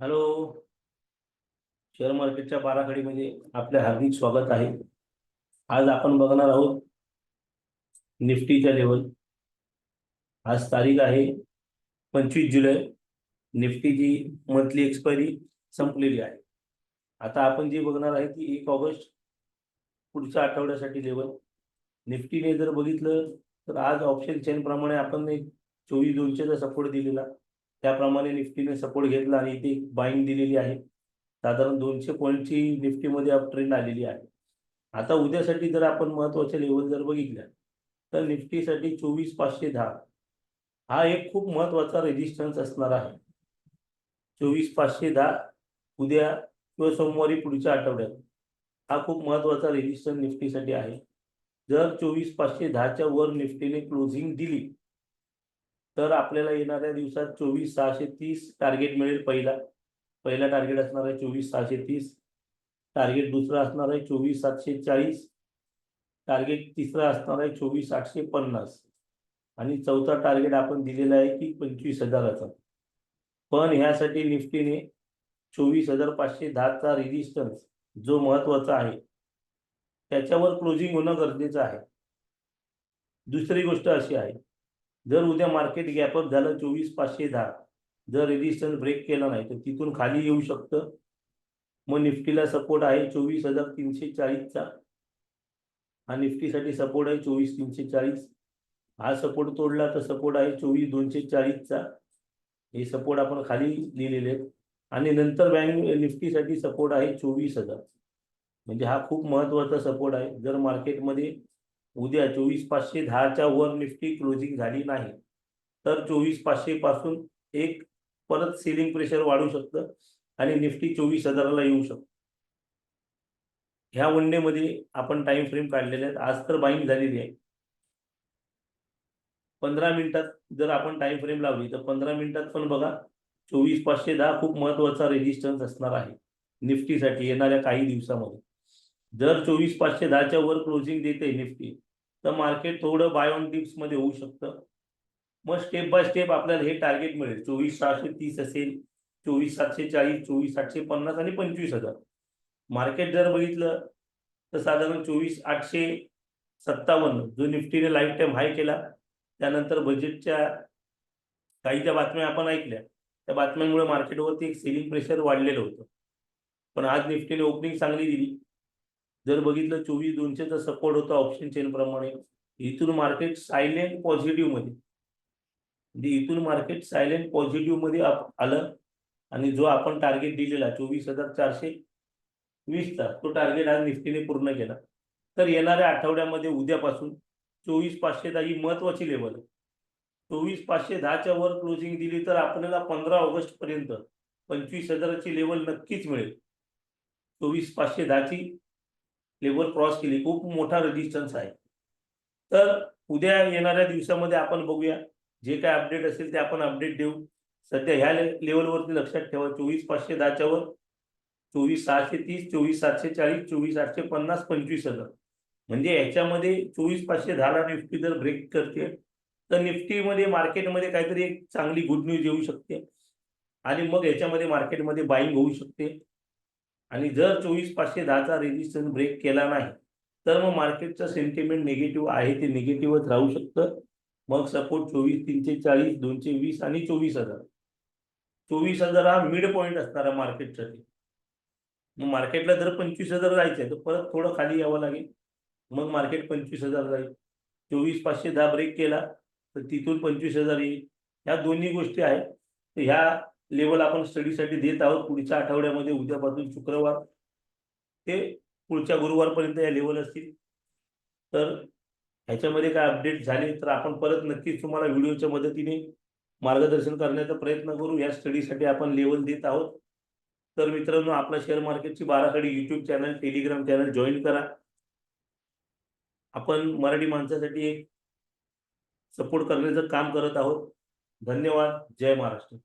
Hello. Share मार्केटच्या बाराखडीमध्ये आपले हार्दिक स्वागत आहे. आज आपण बघणार आहोत निफ्टीच्या लेवल आज तारीख आहे पंचवीस जुलै. निफ्टीची मंथली एक्सपायरी संपलेली आहे. आता आपण जे बघणार आहे ती एक ऑगस्ट पुढच्या आठवड्यासाठी लेवल निफ्टीने जर बघितलं तर आज ऑप्शन चेनप्रमाणे आपण एक चोवीस दोनशेचा सपोर्ट दिलेला. त्याप्रमाणे निफ्टीने सपोर्ट घेतला आणि इथे बाईंग दिलेली आहे. साधारण दोनशे पॉईंटची निफ्टीमध्ये अप ट्रेंड आलेली आहे. आता उद्यासाठी जर आपण महत्त्वाच्या लेवल जर बघितल्या तर निफ्टीसाठी चोवीस पाचशे दहा. हा एक खूप महत्त्वाचा रेजिस्टन्स असणार आहे. चोवीस पाचशे दहा उद्या किंवा सोमवारी पुढच्या आठवड्यात हा खूप महत्त्वाचा रेजिस्टन्स निफ्टीसाठी आहे. जर चोवीस पाचशे दहाच्या वर निफ्टीने क्लोजिंग दिली तर आपल्याला येणाऱ्या दिवसात चोवीस सहाशे तीस टार्गेट मिळेल पहिला. पहिला टार्गेट असणार आहे चोवीस सहाशे तीस. टार्गेट दुसरा असणार आहे चोवीस सातशे चाळीस. टार्गेट तिसरा असणार आहे चोवीस आठशे पन्नास. आणि चौथा टार्गेट आपण दिलेला आहे की पंचवीस हजाराचा. पण ह्यासाठी निफ्टीने चोवीस हजार पाचशे दहाचा रेजिस्टन्स जो महत्त्वाचा आहे त्याच्यावर क्लोजिंग होणं गरजेचं आहे. दुसरी गोष्ट अशी आहे जर उद्या मार्केट गॅपअप झालं चोवीस पाचशे दहा जर रेजिस्टन्स ब्रेक केला नाही तर तिथून खाली येऊ शकतं. मग निफ्टीला सपोर्ट आहे चोवीस हजार तीनशे चाळीसचा. हा निफ्टीसाठी सपोर्ट आहे चोवीस तीनशे चाळीस. हा सपोर्ट तोडला तर सपोर्ट आहे चोवीस दोनशे चाळीसचा. हे सपोर्ट आपण खाली लिहिलेले आहेत. आणि नंतर बँक निफ्टीसाठी सपोर्ट आहे चोवीस हजार. म्हणजे हा खूप महत्त्वाचा सपोर्ट आहे. जर मार्केटमध्ये उद्या चोवीस पाचशे दहाच्या वर निफ्टी क्लोजिंग झाली नाही. तर चोवीस पाचशे पासून एक परत सेलिंग प्रेशर वाढू शकतं आणि निफ्टी चोवीस हजाराला येऊ शकतो. ह्या वन डे मध्ये आपण टाइम फ्रेम काढलेले आहेत. आज तर बाईंग झालेली आहे. पंधरा मिनिटात जर आपण टाइम फ्रेम लावली तर पंधरा मिनिटात पण बघा चोवीस पाचशे दहा खूप महत्त्वाचा रेजिस्टन्स असणार आहे. निफ्टीसाठी येणाऱ्या काही दिवसामध्ये. जर चोवीस पाचशे दहाच्या वर क्लोजिंग देते निफ्टी तर मार्केट थोडं बाय ऑन डिप्समध्ये होऊ शकतं. मग स्टेप बाय स्टेप आपल्याला हे टार्गेट मिळेल. चोवीस सहाशे तीस असेल चोवीस सातशे चाळीस चोवीस आठशे पन्नास आणि पंचवीस हजार. मार्केट जर बघितलं तर साधारण चोवीस आठशे सत्तावन्न जो निफ्टीने लाईफ टाईम हाय केला त्यानंतर बजेटच्या काही ज्या बातम्या आपण ऐकल्या त्या बातम्यांमुळे मार्केटवरती एक सेलिंग प्रेशर वाढलेलं होतं. पण आज निफ्टीने ओपनिंग चांगली दिली. जर बघितलं चोवीस दोनशेचा सपोर्ट होता ऑप्शन चेन प्रमाणे इथून मार्केट सायलेंट पॉझिटिव्हमध्ये. म्हणजे इथून मार्केट सायलेंट पॉझिटिव्हमध्ये आलं आणि जो आपण टार्गेट दिलेला चोवीस हजार चारशे वीसचा तो टार्गेट आज निफ्टीने पूर्ण केला. तर येणाऱ्या आठवड्यामध्ये उद्यापासून चोवीस पाचशे दहा ही महत्वाची लेवल आहे. चोवीस पाचशे दहाच्या वर क्लोजिंग दिली तर आपल्याला पंधरा ऑगस्ट पर्यंत पंचवीस हजाराची लेवल नक्कीच मिळेल. चोवीस पाचशे दहाची लेवल क्रॉस केली. खूप मोठा रेजिस्टन्स आहे. तर उद्या येणाऱ्या दिवसामध्ये आपण बघूया. जे काय अपडेट असेल ते आपण अपडेट देऊ. सध्या ह्या लेवलवरती लक्षात ठेवा. चोवीस पाचशे दहाच्या वर चोवीस सहाशे तीस चोवीस सातशे चाळीस चोवीस आठशे पन्नास पंचवीस हजार. म्हणजे याच्यामध्ये चोवीस पाचशे दहाला निफ्टी जर ब्रेक करते. तर निफ्टीमध्ये मार्केटमध्ये काहीतरी एक चांगली गुड न्यूज येऊ शकते. आणि मग याच्यामध्ये मार्केटमध्ये बाईंग होऊ शकते. आणि जर चोवीस पाचशे दहाचा रेजिस्टन्स ब्रेक केला नाही तर मग मार्केटचं सेंटिमेंट निगेटिव्ह आहे ते निगेटिव्हच राहू शकतं. मग सपोर्ट चोवीस तीनशे चाळीस दोनशे वीस आणि चोवीस हजार. चोवीस हजार हा मिड पॉईंट असणार आहे मार्केटसाठी मग मार्केटला जर पंचवीस हजार जायचे तर परत थोडं खाली यावं लागेल. मग मार्केट पंचवीस हजार जाईल. चोवीस पाचशे दहा ब्रेक केला तर तिथून पंचवीस हजार येईल. ह्या दोन्ही गोष्टी आहेत. ह्या लेवल आपण स्टडीसाठी देत आहोत. पुढच्या आठवड्यामध्ये उद्यापासून शुक्रवार ते पुढच्या गुरुवारपर्यंत या लेवल असतील. तर ह्याच्यामध्ये काय अपडेट झाले तर आपण परत नक्कीच तुम्हाला व्हिडिओच्या मदतीने मार्गदर्शन करण्याचा प्रयत्न करू. या स्टडीसाठी आपण लेवल देत आहोत. तर मित्रांनो आपला शेअर मार्केटची बाराखडी YouTube channel Telegram channel join करा. आपण मराठी माणसासाठी एक सपोर्ट करण्याचं काम करत आहोत. धन्यवाद. जय महाराष्ट्र.